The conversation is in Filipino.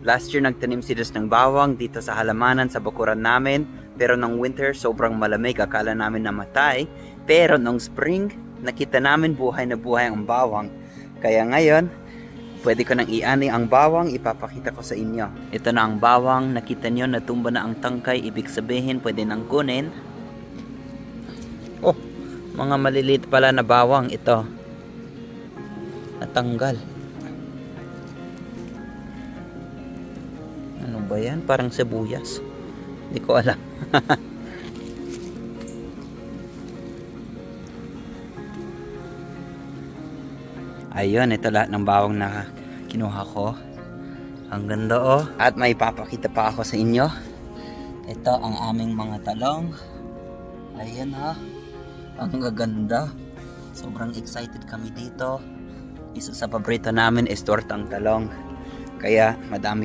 Last year nagtanim si Dos ng bawang dito sa halamanan sa bakuran namin. Pero nung winter sobrang malamig, akala namin namatay. Pero nung spring, nakita namin buhay na buhay ang bawang. Kaya ngayon, pwede ko nang iani ang bawang, ipapakita ko sa inyo. Ito na ang bawang, nakita nyo natumba na ang tangkay, ibig sabihin pwede nang kunin. Oh, mga maliliit pala na bawang ito. Natanggal. Ano ba yan? Parang sibuyas. Hindi ko alam. Ayun, ito lahat ng bawang na kinuha ko. Ang ganda oh. At may papakita pa ako sa inyo. Ito ang aming mga talong. Ayan ha. Ang gaganda. Sobrang excited kami dito. Isa sa paborito namin is tortang talong. Kaya madami